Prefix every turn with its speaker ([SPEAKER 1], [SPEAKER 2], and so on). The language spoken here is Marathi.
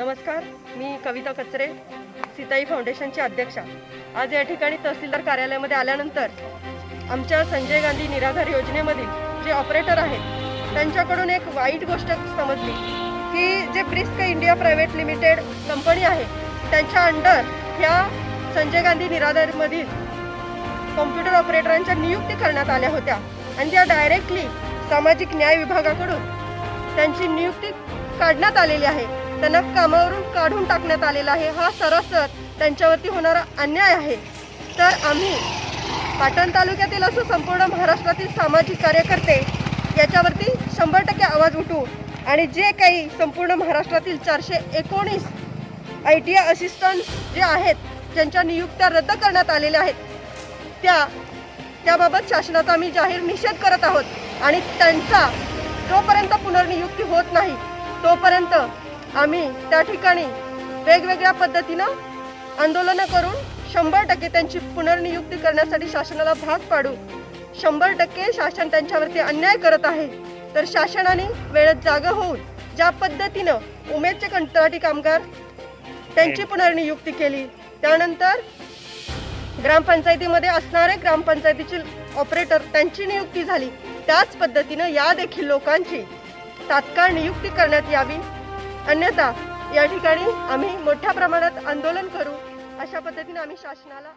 [SPEAKER 1] नमस्कार मी कविता कचरे सीताई फाउंडेशनची अध्यक्षा. आज या ठिकाणी तहसीलदार कार्यालयामध्ये आल्यानंतर आमच्या संजय गांधी निराधार योजनेमधील जे ऑपरेटर आहेत त्यांच्याकडून एक वाईट गोष्ट समजली की जे Brisk India private limited company आहे त्यांच्या अंडर ह्या संजय गांधी निराधारमधील कॉम्प्युटर ऑपरेटरांच्या नियुक्ती करण्यात आल्या होत्या. आणि त्या डायरेक्टली सामाजिक न्याय विभागाकडून त्यांची नियुक्ती काढण्यात आलेली आहे. त्यांना कामावरून काढून टाकण्यात आलेला आहे. हा सरसर त्यांच्यावरती होणारा अन्याय आहे. तर आम्ही पाटण तालुक्यातील असो संपूर्ण महाराष्ट्रातील सामाजिक कार्यकर्ते याच्यावरती शंभर टक्के आवाज उठू आणि जे काही संपूर्ण महाराष्ट्रातील चारशे एकोणीस आय टी आय असिस्टंट जे आहेत ज्यांच्या नियुक्त्या रद्द करण्यात आलेल्या आहेत त्या त्याबाबत शासनाचा आम्ही जाहीर निषेध करत आहोत. आणि त्यांचा जोपर्यंत पुनर्नियुक्ती होत नाही तोपर्यंत आम्ही त्या ठिकाणी वेगवेगळ्या पद्धतीनं आंदोलनं करून शंभर टक्के त्यांची पुनर्नियुक्ती करण्यासाठी शासनाला भाग पाडू शंभर टक्के शासन त्यांच्यावरती अन्याय करत आहे तर शासनाने वेळेत जागा होऊन ज्या पद्धतीनं उमेदचे कंत्राटी कामगार त्यांची पुनर्नियुक्ती केली त्यानंतर ग्रामपंचायतीमध्ये असणारे ग्रामपंचायतीचे ऑपरेटर त्यांची नियुक्ती झाली. त्याच पद्धतीनं या देखील लोकांची तात्काळ नियुक्ती करण्यात यावी अन्यथा या ठिकाणी आम्ही मोठ्या प्रमाणात आंदोलन करू. अशा पद्धतीने आम्ही शासनाला